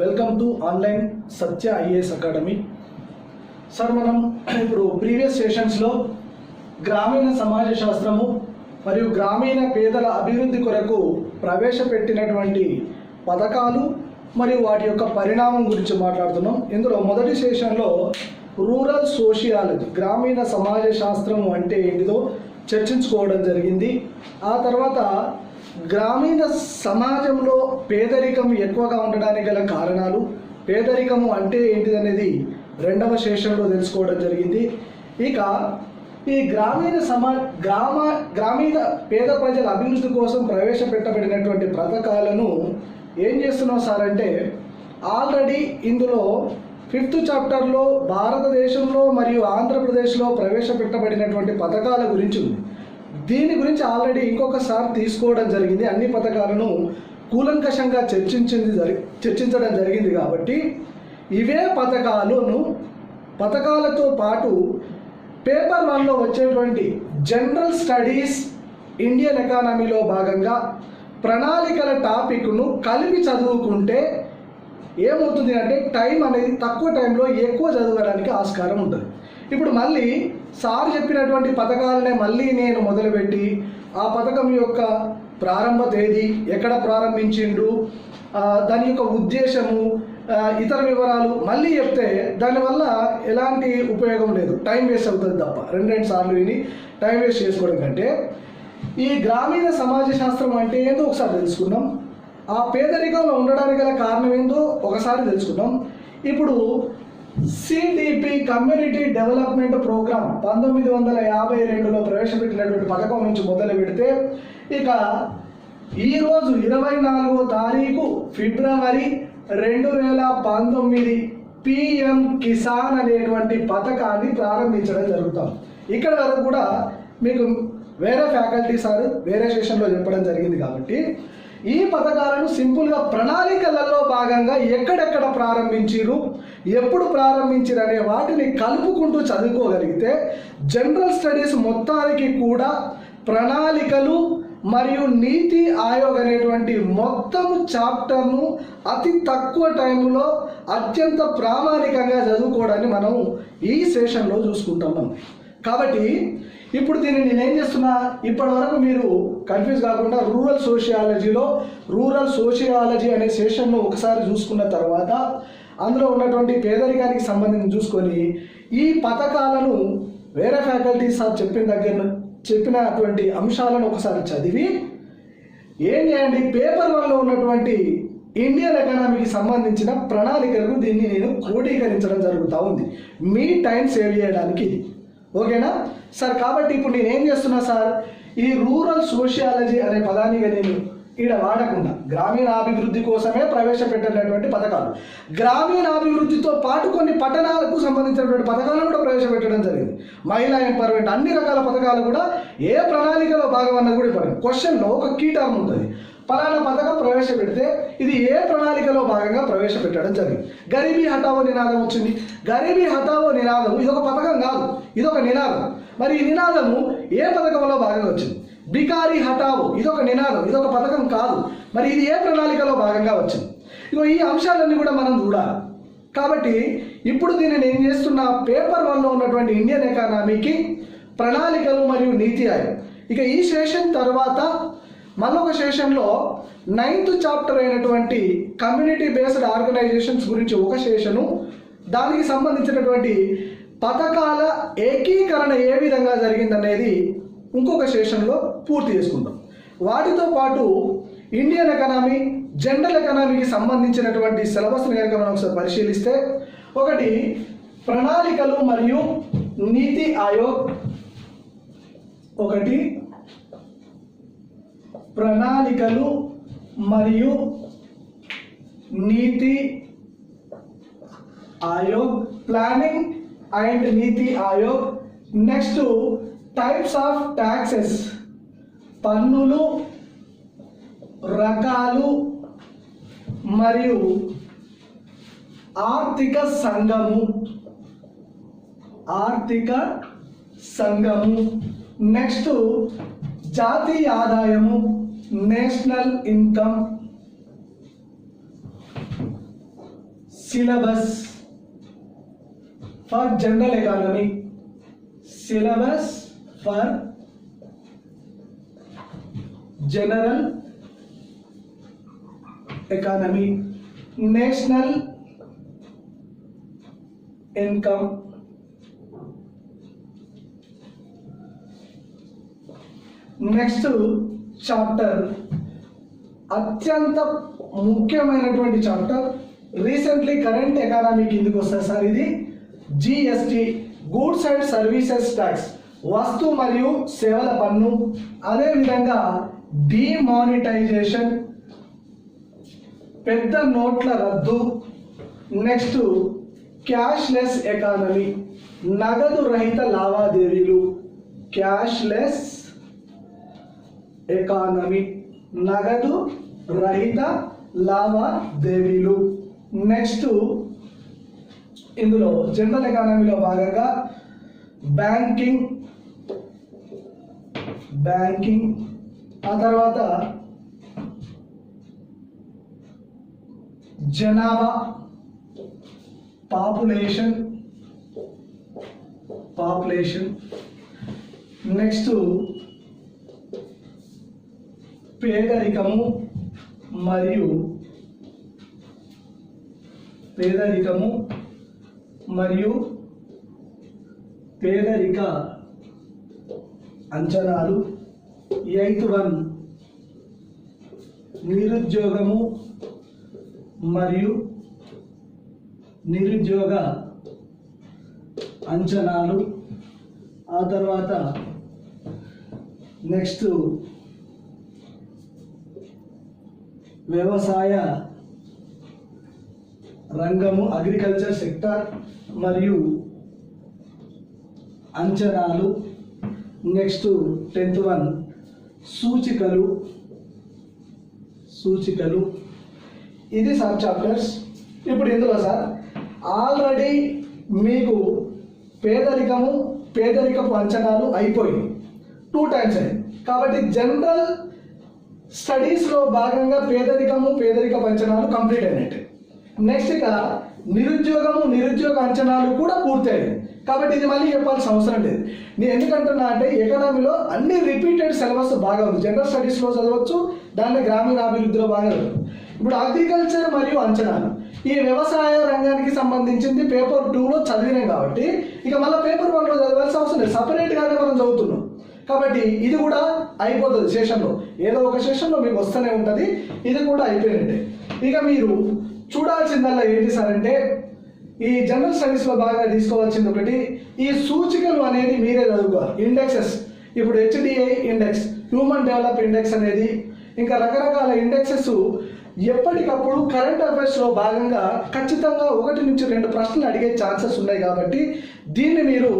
Welcome to online Satya IAS academy sir మనం ఇప్పుడు previous సెషన్స్లో గ్రామీణ సమాజ శాస్త్రము మరియు గ్రామీణ పేదల అభివృద్ధి కొరకు ప్రవేశపెట్టినటువంటి పథకాలు మరియు వాటి యొక్క పరిణామం గురించి మాట్లాడుతున్నాం. ఇందులో మొదటి సెషన్లో రూరల్ సోషియాలజీ గ్రామీణ సమాజ శాస్త్రం అంటే ఏంటిదో చర్చించుకోవడం జరిగింది. ఆ తర్వాత గ్రామీణ సమాజంలో పేదరికం ఎక్కువగా ఉండడానికి గల కారణాలు పేదరికము అంటే ఏంటిది అనేది రెండవ సెషన్లో తెలుసుకోవడం జరిగింది. ఇక ఈ గ్రామీణ సమా గ్రామ గ్రామీణ పేద ప్రజల అభివృద్ధి కోసం ప్రవేశపెట్టబడినటువంటి పథకాలను ఏం చేస్తున్నాం సార్ అంటే ఆల్రెడీ ఇందులో ఫిఫ్త్ చాప్టర్లో భారతదేశంలో మరియు ఆంధ్రప్రదేశ్లో ప్రవేశపెట్టబడినటువంటి పథకాల గురించి ఉంది. దీని గురించి ఆల్రెడీ ఇంకొకసారి తీసుకోవడం జరిగింది. అన్ని పథకాలను కూలంకషంగా చర్చించింది జరి చర్చించడం జరిగింది కాబట్టి ఇవే పథకాలను పథకాలతో పాటు పేపర్ వన్లో వచ్చేటువంటి జనరల్ స్టడీస్ ఇండియన్ ఎకానమీలో భాగంగా ప్రణాళికల టాపిక్ను కలిపి చదువుకుంటే ఏమవుతుంది అంటే టైం అనేది తక్కువ టైంలో ఎక్కువ చదవడానికి ఆస్కారం ఉంటుంది. ఇప్పుడు మళ్ళీ సార్ చెప్పినటువంటి పథకాలనే మళ్ళీ నేను మొదలుపెట్టి ఆ పథకం యొక్క ప్రారంభ తేదీ ఎక్కడ ప్రారంభించిండు దాని యొక్క ఉద్దేశము ఇతర వివరాలు మళ్ళీ చెప్తే దానివల్ల ఎలాంటి ఉపయోగం లేదు. టైం వేస్ట్ అవుతుంది తప్ప. రెండు రెండు సార్లు విని టైం వేస్ట్ చేసుకోవడం కంటే ఈ గ్రామీణ సమాజ శాస్త్రం అంటే ఏందో ఒకసారి తెలుసుకుందాం. ఆ పేదరికంలో ఉండడానికి గల కారణం ఏందో ఒకసారి తెలుసుకుందాం. ఇప్పుడు సిడిపి కమ్యూనిటీ డెవలప్మెంట్ ప్రోగ్రామ్ పంతొమ్మిది వందల యాభై రెండులో ప్రవేశపెట్టినటువంటి పథకం నుంచి మొదలు పెడితే ఇక ఈరోజు ఇరవై నాలుగో తారీఖు ఫిబ్రవరి రెండు వేల పంతొమ్మిది పిఎం కిసాన్ అనేటువంటి పథకాన్ని ప్రారంభించడం జరుగుతాం. ఇక్కడ వరకు కూడా మీకు వేరే ఫ్యాకల్టీ సార్ వేరే సెషన్లో చెప్పడం జరిగింది కాబట్టి ఈ పథకాలను సింపుల్గా ప్రణాళికలలో భాగంగా ఎక్కడెక్కడ ప్రారంభించారు ఎప్పుడు ప్రారంభించిన అనే వాటిని కలుపుకుంటూ చదువుకోగలిగితే జనరల్ స్టడీస్ మొత్తానికి కూడా ప్రణాళికలు మరియు నీతి ఆయోగ్ అనేటువంటి మొత్తం చాప్టర్ను అతి తక్కువ టైంలో అత్యంత ప్రామాణికంగా చదువుకోవడాన్ని మనం ఈ సెషన్లో చూసుకుంటాం మనం కాబట్టి ఇప్పుడు దీన్ని నేను ఏం చేస్తున్నా ఇప్పటి వరకు మీరు కన్ఫ్యూజ్ కాకుండా రూరల్ సోషియాలజీలో రూరల్ సోషియాలజీ అనే సెషన్ను ఒకసారి చూసుకున్న తర్వాత అందులో ఉన్నటువంటి పేదరికానికి సంబంధించి చూసుకొని ఈ పథకాలను వేరే ఫ్యాకల్టీస్ సార్ చెప్పిన దగ్గర చెప్పినటువంటి అంశాలను ఒకసారి చదివి ఏం చేయండి? పేపర్ వన్లో ఉన్నటువంటి ఇండియన్ ఎకానమీకి సంబంధించిన ప్రణాళికలకు దీన్ని నేను క్రోడీకరించడం జరుగుతూ ఉంది. మీ టైం సేవ్ చేయడానికి ఇది. ఓకేనా? సార్ కాబట్టి ఇప్పుడు నేను ఏం చేస్తున్నా సార్ ఈ రూరల్ సోషియాలజీ అనే పదానికి నేను ఈడ వాడకుండా గ్రామీణాభివృద్ధి కోసమే ప్రవేశపెట్టినటువంటి పథకాలు. గ్రామీణాభివృద్ధితో పాటు కొన్ని పట్టణాలకు సంబంధించినటువంటి పథకాలను కూడా ప్రవేశపెట్టడం జరిగింది. మహిళా ఎంపవర్మెంట్ అన్ని రకాల పథకాలు కూడా ఏ ప్రణాళికలో భాగం అన్నది కూడా ఇవ్వడం క్వశ్చన్లో ఒక కీ టర్మ్ ఉంటుంది. పలానా పథకం ప్రవేశపెడితే ఇది ఏ ప్రణాళికలో భాగంగా ప్రవేశపెట్టడం జరిగింది. గరీబీ హఠావో నినాదం వచ్చింది. గరీబీ హఠావో నినాదం ఇది ఒక పథకం కాదు. ఇది ఒక నినాదం. మరి ఈ నినాదము ఏ పథకంలో భాగంగా వచ్చింది? బికారీ హఠావో. ఇది ఒక నినాదం ఇదొక పథకం కాదు. మరి ఇది ఏ ప్రణాళికలో భాగంగా వచ్చింది? ఇగో ఈ అంశాలన్నీ కూడా మనం చూడాలి. కాబట్టి ఇప్పుడు దీన్ని నేను చేస్తున్న పేపర్ వన్లో ఉన్నటువంటి ఇండియన్ ఎకానమీకి ప్రణాళికలు మరియు నీతి ఆయోగ్. ఇక ఈ సెషన్ తర్వాత మళ్ళొక సెషన్లో నైన్త్ చాప్టర్ అయినటువంటి కమ్యూనిటీ బేస్డ్ ఆర్గనైజేషన్స్ గురించి ఒక సెషను దానికి సంబంధించినటువంటి పథకాల ఏకీకరణ ఏ విధంగా జరిగిందనేది ఇంకొక సెషన్లో పూర్తి చేసుకుంటాం. వాటితో పాటు ఇండియన్ ఎకనామీ జనరల్ ఎకనామీకి సంబంధించినటువంటి సిలబస్ని కనుక మనం ఒకసారి పరిశీలిస్తే ఒకటి ప్రణాళికలు మరియు నీతి ఆయోగ్ ఒకటి ప్రణాళికలు మరియు నీతి Aayog planning and Niti Aayog. Next types of taxes పన్నులు రకాలు మరియు ఆర్థిక సంఘము. ఆర్థిక సంఘము. నెక్స్ట్ జాతీయ ఆదాయము national income syllabus for general economy syllabus for general economy national income. Next chapter అత్యంత ముఖ్యమైనటువంటి చాప్టర్ రీసెంట్లీ కరెంట్ ఎకానమీ కిందకు వస్తుంది సార్ ఇది. GST goods and services tax వస్తు మరియు సేవల పన్ను అదేవిధంగా డిమానిటైజేషన్ పెద్ద నోట్ల రద్దు నెక్స్ట్ క్యాష్లెస్ ఎకానమీ నగదు రహిత లావాదేవీలు క్యాష్లెస్ ఎకానమీ నగదు రహిత లావాదేవీలు. నెక్స్ట్ ఇందులో జనరల్ ఎకానమీలో భాగంగా బ్యాంకింగ్ బ్యాంకింగ్. ఆ తర్వాత జనాభా పాపులేషన్ పాపులేషన్. నెక్స్ట్ పేదరికము మరియు పేదరికము మరియు పేదరిక అంచనాలు. ఎయిత్ వన్ నిరుద్యోగము మరియు నిరుద్యోగ అంచనాలు. ఆ తర్వాత నెక్స్ట్ వ్యవసాయ రంగము అగ్రికల్చర్ సెక్టార్ మరియు అంచనాలు. Next tenth one. సూచికలు. సూచికలు. ఇది సార్ చాప్టర్స్. ఇప్పుడు ఇందులో సార్ ఆల్రెడీ మీకు పేదరికము పేదరికపు అంచనాలు అయిపోయి టూ టైమ్స్ అయింది. కాబట్టి జనరల్ స్టడీస్లో భాగంగా పేదరికము పేదరిక అంచనాలు కంప్లీట్ అయినట్టు. నెక్స్ట్ ఇక నిరుద్యోగము నిరుద్యోగ అంచనాలు కూడా పూర్తయ్యాయి. కాబట్టి ఇది మళ్ళీ చెప్పాల్సిన అవసరం లేదు. నేను ఎందుకంటున్నా అంటే ఎకనామీలో అన్ని రిపీటెడ్ సిలబస్ బాగా ఉంది. జనరల్ స్టడీస్లో చదవచ్చు దాన్ని గ్రామీణాభివృద్ధిలో బాగా ఇప్పుడు అగ్రికల్చర్ మరియు అంచనాలు. ఈ వ్యవసాయ రంగానికి సంబంధించింది పేపర్ టూలో చదివినాం కాబట్టి ఇక మళ్ళీ పేపర్ వన్లో చదవాల్సిన అవసరం లేదు. సపరేట్గానే మనం చదువుతున్నాం. కాబట్టి ఇది కూడా అయిపోతుంది సెషన్లో ఏదో ఒక సెషన్లో మీకు వస్తూనే ఉంటుంది. ఇది కూడా అయిపోయినట్టే ఇక మీరు చూడాల్సిందల్లా ఏంటి సార్ అంటే ఈ జనరల్ స్టడీస్లో బాగా తీసుకోవాల్సింది ఒకటి ఈ సూచికలు అనేది మీరే చదువుకోవాలి. ఇండెక్సెస్ ఇప్పుడు HDI index human develop index అనేది ఇంకా రకరకాల ఇండెక్సెస్ ఎప్పటికప్పుడు కరెంట్ అఫైర్స్లో భాగంగా ఖచ్చితంగా ఒకటి నుంచి రెండు ప్రశ్నలు అడిగే ఛాన్సెస్ ఉన్నాయి కాబట్టి దీన్ని మీరు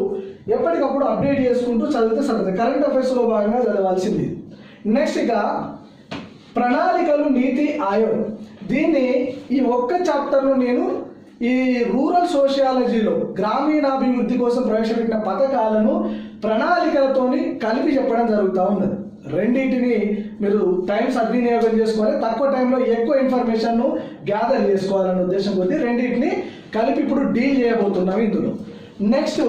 ఎప్పటికప్పుడు అప్డేట్ చేసుకుంటూ చదివితే సరిపోతుంది. కరెంట్ అఫైర్స్లో భాగంగా చదవాల్సింది నెక్స్ట్ ఇక ప్రణాళికలు నీతి ఆయోగ్. దీన్ని ఈ ఒక్క చాప్టర్లో నేను ఈ రూరల్ సోషియాలజీలో గ్రామీణాభివృద్ధి కోసం ప్రవేశపెట్టిన పథకాలను ప్రణాళికలతోని కలిపి చెప్పడం జరుగుతూ ఉన్నది. రెండింటిని మీరు టైం సద్వినియోగం చేసుకోవాలి తక్కువ టైంలో ఎక్కువ ఇన్ఫర్మేషన్ను గ్యాదర్ చేసుకోవాలనే ఉద్దేశం కొద్ది రెండింటిని కలిపి ఇప్పుడు డీల్ చేయబోతున్నాం ఇందులో. నెక్స్ట్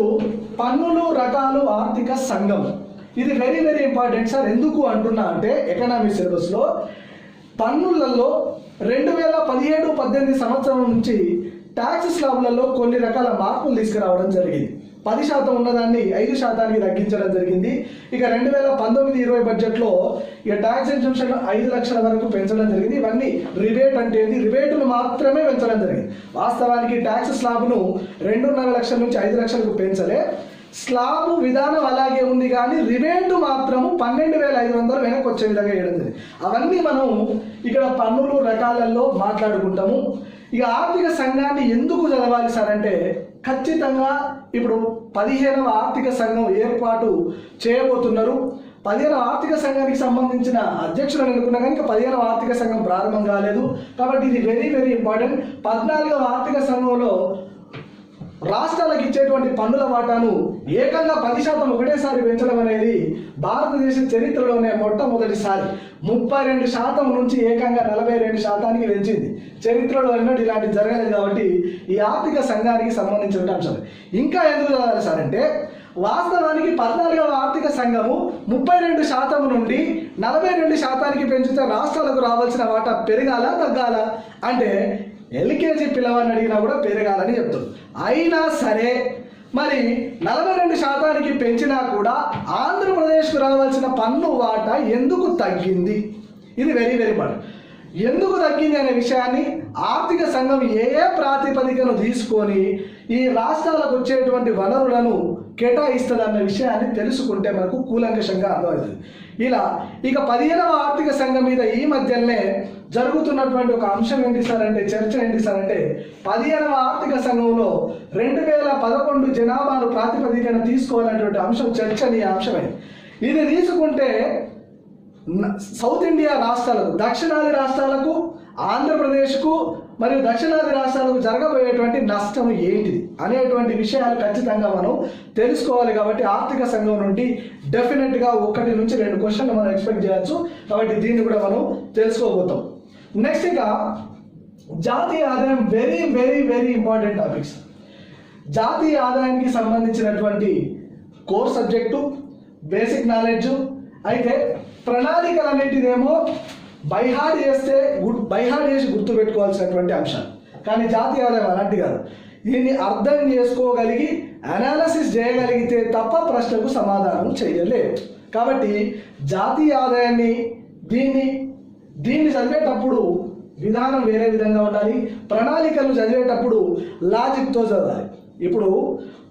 పన్నులు రకాలు ఆర్థిక సంఘం. ఇది వెరీ వెరీ ఇంపార్టెంట్ సార్. ఎందుకు అంటున్నా అంటే ఎకనామిక్ సిలబస్లో పన్నులలో రెండు వేల పదిహేడు పద్దెనిమిది సంవత్సరం నుంచి ట్యాక్స్ స్లాబ్లలో కొన్ని రకాల మార్పులు తీసుకురావడం జరిగింది. పది శాతం ఉన్నదాన్ని ఐదు శాతానికి తగ్గించడం జరిగింది. ఇక రెండు వేల పంతొమ్మిది ఇరవై బడ్జెట్లో ఇక ట్యాక్స్ ఎగ్జంప్షన్ ఐదు లక్షల వరకు పెంచడం జరిగింది. ఇవన్నీ రిబేట్ అంటే రిబేటును మాత్రమే పెంచడం జరిగింది. వాస్తవానికి ట్యాక్స్ స్లాబ్ను రెండున్నర లక్షల నుంచి ఐదు లక్షలకు పెంచలే. స్లాబ్ విధానం అలాగే ఉంది కానీ రిబేట్ మాత్రము పన్నెండు వేల ఐదు వందలు వెనక్కి వచ్చే విధంగా వేయడం జరిగింది. అవన్నీ మనం ఇక్కడ పన్నులు రకాలలో మాట్లాడుకుంటాము. ఇక ఆర్థిక సంఘాన్ని ఎందుకు చదవాలి సార్ అంటే ఖచ్చితంగా ఇప్పుడు పదిహేనవ ఆర్థిక సంఘం ఏర్పాటు చేయబోతున్నారు. పదిహేనవ ఆర్థిక సంఘానికి సంబంధించిన అధ్యక్షులను ఎన్నుకున్నా కానీ పదిహేనవ ఆర్థిక సంఘం ప్రారంభం కాలేదు. కాబట్టి ఇది వెరీ వెరీ ఇంపార్టెంట్ పద్నాలుగవ ఆర్థిక సంఘంలో రాష్ట్రాలకు ఇచ్చేటువంటి పన్నుల వాటాను ఏకంగా పది శాతం ఒకటేసారి పెంచడం అనేది భారతదేశ చరిత్రలోనే మొట్టమొదటిసారి. ముప్పై రెండు శాతం నుంచి ఏకంగా నలభై రెండు శాతానికి పెంచింది. చరిత్రలో ఎన్నడూ ఇలాంటి జరగలేదు కాబట్టి ఈ ఆర్థిక సంఘానికి సంబంధించిన అంశాలు. ఇంకా ఎందుకు చదవాలి సార్ అంటే వాస్తవానికి పద్నాలుగవ ఆర్థిక సంఘము ముప్పై రెండు శాతం నుండి నలభై రెండు శాతానికి పెంచితే రాష్ట్రాలకు రావాల్సిన వాటా పెరగాల తగ్గాల? అంటే ఎల్కేజీ పిల్లవాడిని అడిగినా కూడా పెరగాలని చెప్తుంది. అయినా సరే మరి నలభై రెండు శాతానికి పెంచినా కూడా ఆంధ్రప్రదేశ్కు రావాల్సిన పన్ను వాటా ఎందుకు తగ్గింది? ఇది వెరీ వెరీ బడ్ ఎందుకు తగ్గింది అనే విషయాన్ని ఆర్థిక సంఘం ఏ ఏ ప్రాతిపదికను తీసుకొని ఈ రాష్ట్రాలకు వచ్చేటువంటి వనరులను కేటాయిస్తుందన్న విషయాన్ని తెలుసుకుంటే మనకు కూలంకషంగా అర్థమవుతుంది. ఇలా ఇక పదిహేనవ ఆర్థిక సంఘం మీద ఈ మధ్యనే జరుగుతున్నటువంటి ఒక అంశం ఏంటి సార్ అంటే చర్చ ఏంటి సార్ అంటే పదిహేనవ ఆర్థిక సంఘంలో రెండు వేల పదకొండు జనాభాను ప్రాతిపదికన తీసుకోవాలనేటువంటి అంశం చర్చనీయ అంశమే. ఇది తీసుకుంటే సౌత్ ఇండియా రాష్ట్రాలకు దక్షిణాది రాష్ట్రాలకు ఆంధ్రప్రదేశ్కు మరియు దక్షిణాది రాష్ట్రాలకు జరగబోయేటువంటి నష్టం ఏంటిది అనేటువంటి విషయాలు ఖచ్చితంగా మనం తెలుసుకోవాలి కాబట్టి ఆర్థిక సంఘం నుండి డెఫినెట్గా ఒకటి నుంచి రెండు క్వశ్చన్లు మనం ఎక్స్పెక్ట్ చేయొచ్చు. కాబట్టి దీన్ని కూడా మనం తెలుసుకోబోతాం. నెక్స్ట్ ఇక జాతీయ ఆదాయం very very very important topics జాతీయ ఆదాయానికి సంబంధించినటువంటి కోర్ సబ్జెక్టు బేసిక్ నాలెడ్జ్ అయితే ప్రణాళికలు అనేటిదేమో బైహార్డ్ చేస్తే గుడ్ బైహాడ్ చేసి గుర్తు పెట్టుకోవాల్సినటువంటి కానీ జాతీయ ఆదాయం అలాంటి కాదు. దీన్ని అర్థం చేసుకోగలిగి అనాలసిస్ చేయగలిగితే తప్ప ప్రశ్నకు సమాధానం చేయలేదు. కాబట్టి జాతీయ ఆదాయాన్ని దీన్ని దీన్ని చదివేటప్పుడు విధానం వేరే విధంగా ఉండాలి. ప్రణాళికలు చదివేటప్పుడు లాజిక్తో చదవాలి. ఇప్పుడు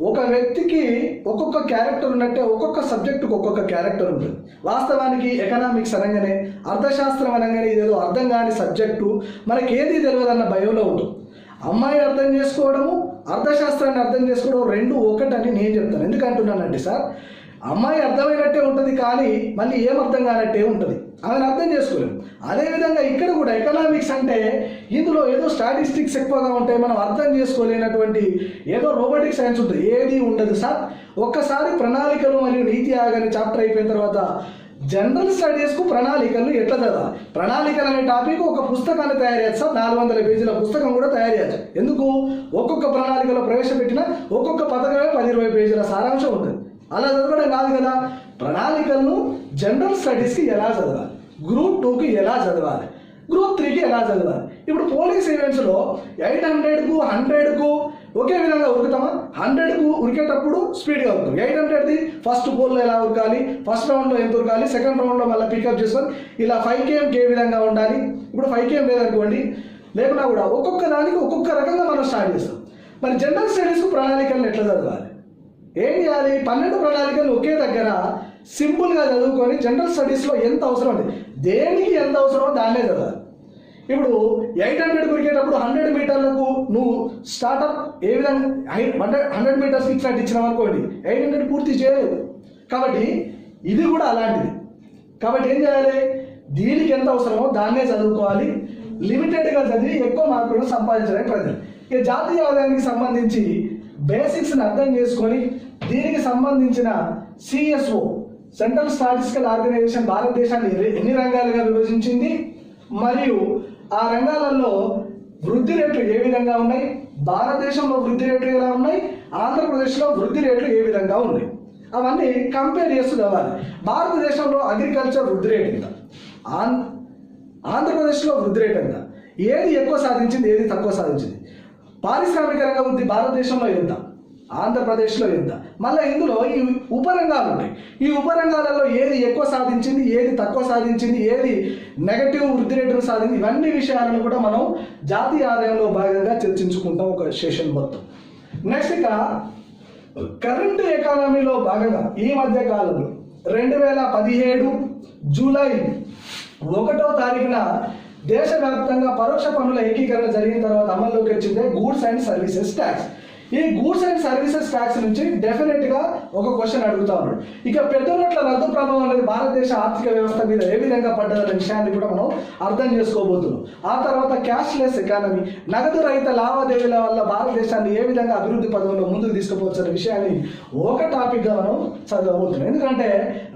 ఒక వ్యక్తికి ఒక్కొక్క క్యారెక్టర్ ఉన్నట్టే ఒక్కొక్క సబ్జెక్టుకు ఒక్కొక్క క్యారెక్టర్ ఉంటుంది. వాస్తవానికి ఎకనామిక్స్ అనగానే అర్థశాస్త్రం అనగానే ఇదేదో అర్థం కాని సబ్జెక్టు మనకి ఏది తెలియదన్న భయంలో ఉంటుంది అమ్మాయి అర్థం చేసుకోవడము అర్థశాస్త్రాన్ని అర్థం చేసుకోవడం రెండు ఒకటని నేను చెప్తాను. ఎందుకంటున్నానంటే సార్ అమ్మాయి అర్థమైనట్టే ఉంటుంది కానీ మళ్ళీ ఏం అర్థం కానట్టే ఉంటుంది. ఆమెను అర్థం చేసుకోలేము అదేవిధంగా ఇక్కడ కూడా ఎకనామిక్స్ అంటే ఇందులో ఏదో స్టాటిస్టిక్స్ ఎక్కువగా ఉంటాయి మనం అర్థం చేసుకోలేనటువంటి ఏదో రోబోటిక్ సైన్స్ ఉంటుంది. ఏది ఉండదు సార్. ఒక్కసారి ప్రణాళికలు మరియు నీతి ఆయోగ్ అనే చాప్టర్ అయిపోయిన తర్వాత జనరల్ స్టడీస్కు ప్రణాళికలు ఎట్లా చదవాలి ప్రణాళికలు అనే టాపిక్ ఒక పుస్తకాన్ని తయారు చేయచ్చు సార్. నాలుగు వందల పేజీల పుస్తకం కూడా తయారు చేయచ్చు ఎందుకు? ఒక్కొక్క ప్రణాళికలో ప్రవేశపెట్టిన ఒక్కొక్క పథకమే పది ఇరవై పేజీల సారాంశం ఉంటుంది. అలా చదవడం కాదు కదా. ప్రణాళికలను జనరల్ స్టడీస్కి ఎలా చదవాలి? గ్రూప్ టూకి ఎలా చదవాలి? గ్రూప్ త్రీకి ఎలా చదవాలి? ఇప్పుడు పోలీస్ ఈవెంట్స్లో ఎయిట్ హండ్రెడ్కు హండ్రెడ్కు ఒకే విధంగా ఉరుకుతామా? హండ్రెడ్కు ఉరికేటప్పుడు స్పీడ్గా ఉరుకుతాం. ఎయిట్ హండ్రెడ్ది ఫస్ట్ పోల్లో ఎలా ఉరకాలి? ఫస్ట్ రౌండ్లో ఎంత ఉరకాలి? సెకండ్ రౌండ్లో మళ్ళీ పికప్ చేసుకొని ఇలా ఫైవ్ కేఎంకి ఏ విధంగా ఉండాలి? ఇప్పుడు ఫైవ్ కేఎం లేదనుకోండి లేకున్నా కూడా ఒక్కొక్క దానికి ఒక్కొక్క రకంగా మనం స్టార్ట్ చేస్తాం. మరి జనరల్ స్టడీస్కు ప్రణాళికలను ఎట్లా చదవాలి? ఏం చేయాలి? పన్నెండు ప్రణాళికలు ఒకే దగ్గర సింపుల్గా చదువుకొని జనరల్ స్టడీస్లో ఎంత అవసరం ఉంది దేనికి ఎంత అవసరమో దాన్నే చదవాలి. ఇప్పుడు ఎయిట్ హండ్రెడ్ కొరికేటప్పుడు హండ్రెడ్ మీటర్లకు నువ్వు స్టార్ట్అప్ ఏ విధంగా హండ్రెడ్ హండ్రెడ్ మీటర్స్ ఇట్లాంటి ఇచ్చినావు అనుకోండి ఎయిట్ హండ్రెడ్ పూర్తి చేయలేదు. కాబట్టి ఇది కూడా అలాంటిది. కాబట్టి ఏం చేయాలి? దీనికి ఎంత అవసరమో దాన్నే చదువుకోవాలి. లిమిటెడ్గా చదివి ఎక్కువ మార్కులను సంపాదించడానికి ప్రజలు ఇక జాతీయ ఆదాయానికి సంబంధించి బేసిక్స్ని అర్థం చేసుకొని దీనికి సంబంధించిన సిఎస్ఓ సెంట్రల్ స్టాటిస్టికల్ ఆర్గనైజేషన్ భారతదేశాన్ని ఎన్ని- రంగాలుగా విభజించింది? మరియు ఆ రంగాలలో వృద్ధి రేట్లు ఏ విధంగా ఉన్నాయి? భారతదేశంలో వృద్ధి రేట్లు ఎలా ఉన్నాయి? ఆంధ్రప్రదేశ్లో వృద్ధి రేట్లు ఏ విధంగా ఉన్నాయి? అవన్నీ కంపేర్ చేస్తూ చదవాలి భారతదేశంలో అగ్రికల్చర్ వృద్ధి రేట్ ఎంత? ఆంధ్ర ఆంధ్రప్రదేశ్లో వృద్ధి రేట్ ఎంత? ఏది ఎక్కువ సాధించింది ఏది తక్కువ సాధించింది? పారిశ్రామిక రంగ వృద్ధి భారతదేశంలో ఎంత? ఆంధ్రప్రదేశ్లో ఎంత మళ్ళీ ఇందులో ఈ ఉపరంగాలు ఉన్నాయి. ఈ ఉపరంగాలలో ఏది ఎక్కువ సాధించింది ఏది తక్కువ సాధించింది ఏది నెగటివ్ వృద్ధి రేటును సాధించింది ఇవన్నీ విషయాలను కూడా మనం జాతీయ ఆదాయంలో భాగంగా చర్చించుకుంటాం ఒక సెషన్ మొత్తం. నెక్స్ట్ ఇక కరెంట్ ఎకానమీలో భాగంగా ఈ మధ్య కాలంలో రెండు వేల పదిహేడు జూలై ఒకటో తారీఖున దేశవ్యాప్తంగా పరోక్ష పన్నుల ఏకీకరణ జరిగిన తర్వాత అమల్లోకి వచ్చిందే గూడ్స్ అండ్ సర్వీసెస్ ట్యాక్స్. ఈ గూడ్స్ అండ్ సర్వీసెస్ ట్యాక్స్ నుంచి డెఫినెట్గా ఒక క్వశ్చన్ అడుగుతా ఉన్నాడు. ఇక పెద్ద నోట్ల రద్దు ప్రభావం అనేది భారతదేశ ఆర్థిక వ్యవస్థ మీద ఏ విధంగా పడ్డదనే విషయాన్ని కూడా మనం అర్థం చేసుకోబోతున్నాం. ఆ తర్వాత క్యాష్ లెస్ ఎకానమీ నగదు రహిత లావాదేవీల వల్ల భారతదేశాన్ని ఏ విధంగా అభివృద్ధి పదంలో ముందుకు తీసుకుపోవచ్చు అనే విషయాన్ని ఒక టాపిక్గా మనం చదవబోతున్నాం. ఎందుకంటే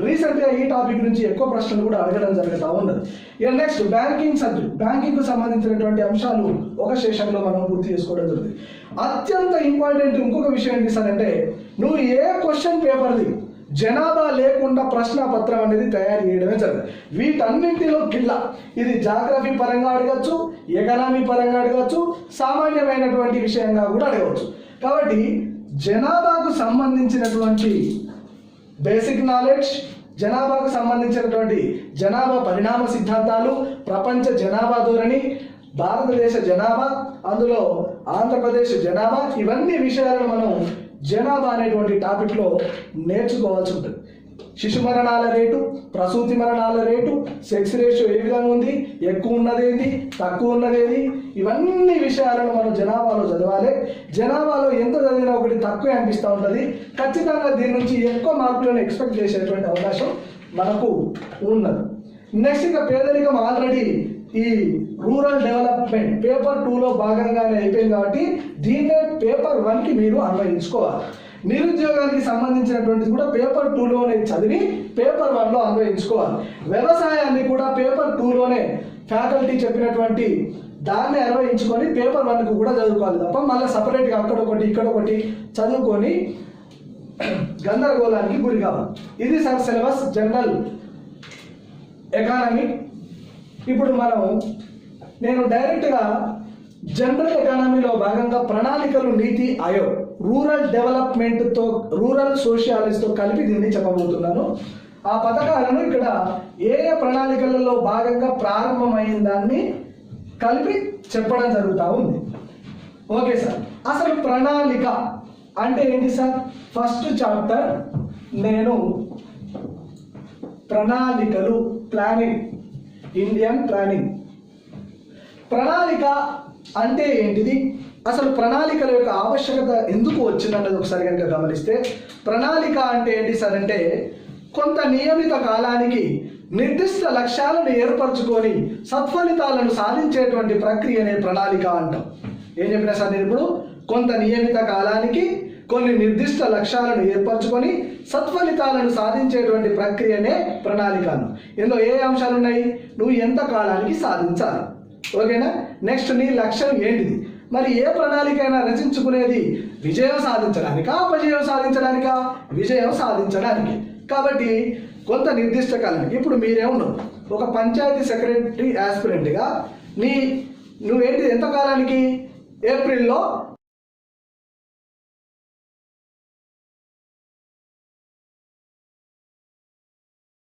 రీసెంట్గా ఈ టాపిక్ నుంచి ఎక్కువ ప్రశ్నలు కూడా అడగడం జరుగుతూ ఉన్నది. ఇక నెక్స్ట్ బ్యాంకింగ్ సబ్జెక్ట్ బ్యాంకింగ్కు సంబంధించినటువంటి అంశాలు ఒక సెషన్లో మనం పూర్తి చేసుకోవడం జరుగుతుంది. అత్యంత ఇంపార్టెంట్ ఇంకొక విషయం ఏంటి సార్ అంటే నువ్వు ఏ క్వశ్చన్ పేపర్ది జనాభా లేకుండా ప్రశ్న పత్రం అనేది తయారు చేయడమే జరుగుతుంది వీటన్నింటిలో కిల్ల. ఇది జాగ్రఫీ పరంగా అడగచ్చు ఎకనామీ పరంగా అడగచ్చు సామాన్యమైనటువంటి విషయంగా కూడా అడగవచ్చు. కాబట్టి జనాభాకు సంబంధించినటువంటి బేసిక్ నాలెడ్జ్ జనాభాకు సంబంధించినటువంటి జనాభా పరిణామ సిద్ధాంతాలు ప్రపంచ జనాభా ధోరణి భారతదేశ జనాభా అందులో ఆంధ్రప్రదేశ్ జనాభా ఇవన్నీ విషయాలను మనం జనాభా అనేటువంటి టాపిక్లో నేర్చుకోవాల్సి ఉంటుంది. శిశు మరణాల రేటు ప్రసూతి మరణాల రేటు సెక్స్ రేషియో ఏ విధంగా ఉంది ఎక్కువ ఉన్నదేంటి తక్కువ ఉన్నదేది ఇవన్నీ విషయాలను మనం జనాభాలో చదవాలి. జనాభాలో ఎంత చదివినా ఒకటి తక్కువే అనిపిస్తూ ఉంటుంది. ఖచ్చితంగా దీని నుంచి ఎక్కువ మార్కులను ఎక్స్పెక్ట్ చేసేటువంటి అవకాశం మనకు ఉన్నది. నెక్స్ట్ ఇక పేదరికం ఆల్రెడీ ఈ రూరల్ డెవలప్మెంట్ పేపర్ టూలో భాగంగానే అయిపోయింది కాబట్టి దీన్నే పేపర్ వన్కి మీరు అన్వయించుకోవాలి. నిరుద్యోగానికి సంబంధించినటువంటిది కూడా పేపర్ టూలోనే చదివి పేపర్ వన్లో అన్వయించుకోవాలి. వ్యవసాయాన్ని కూడా పేపర్ టూలోనే ఫ్యాకల్టీ చెప్పినటువంటి దాన్ని అన్వయించుకొని పేపర్ వన్కు కూడా చదువుకోవాలి తప్ప మళ్ళీ సపరేట్గా అక్కడ ఒకటి ఇక్కడ ఒకటి చదువుకొని గందరగోళానికి గురి కావాలి. ఇది సార్ సిలబస్ జనరల్ ఎకానమీ ఇప్పుడు మనం నేను డైరెక్ట్గా జనరల్ ఎకానమీలో భాగంగా ప్రణాళికలు నీతి ఆయోగ్ రూరల్ డెవలప్మెంట్తో రూరల్ సోషియాలిస్ట్తో కలిపి దీన్ని చెప్పబోతున్నాను. ఆ పథకాలను ఇక్కడ ఏ ఏ ప్రణాళికలలో భాగంగా ప్రారంభమైన దాన్ని కలిపి చెప్పడం జరుగుతూ ఉంది. Okay sir. అసలు ప్రణాళిక అంటే ఏంటి సార్? ఫస్ట్ చాప్టర్ నేను ప్రణాళికలు ప్లానింగ్ ఇండియన్ ప్లానింగ్ ప్రణాళిక అంటే ఏంటిది? అసలు ప్రణాళికల యొక్క ఆవశ్యకత ఎందుకు వచ్చిందన్నది ఒకసారి కనుక గమనిస్తే ప్రణాళిక అంటే ఏంటి సార్ అంటే కొంత నియమిత కాలానికి నిర్దిష్ట లక్ష్యాలను ఏర్పరచుకొని సత్ఫలితాలను సాధించేటువంటి ప్రక్రియనే ప్రణాళిక అంటాం. ఏం చెప్పినా సార్ నేను ఇప్పుడు? కొంత నియమిత కాలానికి కొన్ని నిర్దిష్ట లక్ష్యాలను ఏర్పరచుకొని సత్ఫలితాలను సాధించేటువంటి ప్రక్రియనే ప్రణాళికను ఇందులో ఏ అంశాలు ఉన్నాయి నువ్వు ఎంత కాలానికి సాధించాలి. ఓకేనా? నెక్స్ట్ నీ లక్ష్యం ఏంటిది? మరి ఏ ప్రణాళిక అయినా రచించుకునేది విజయం సాధించడానికా అపజయం సాధించడానికా? విజయం సాధించడానికి. కాబట్టి కొంత నిర్దిష్ట కాలానికి ఇప్పుడు మీరేమన్నారు ఒక పంచాయతీ సెక్రటరీ యాస్పిరెంట్గా నీ నువ్వేంటి ఎంత కాలానికి? ఏప్రిల్లో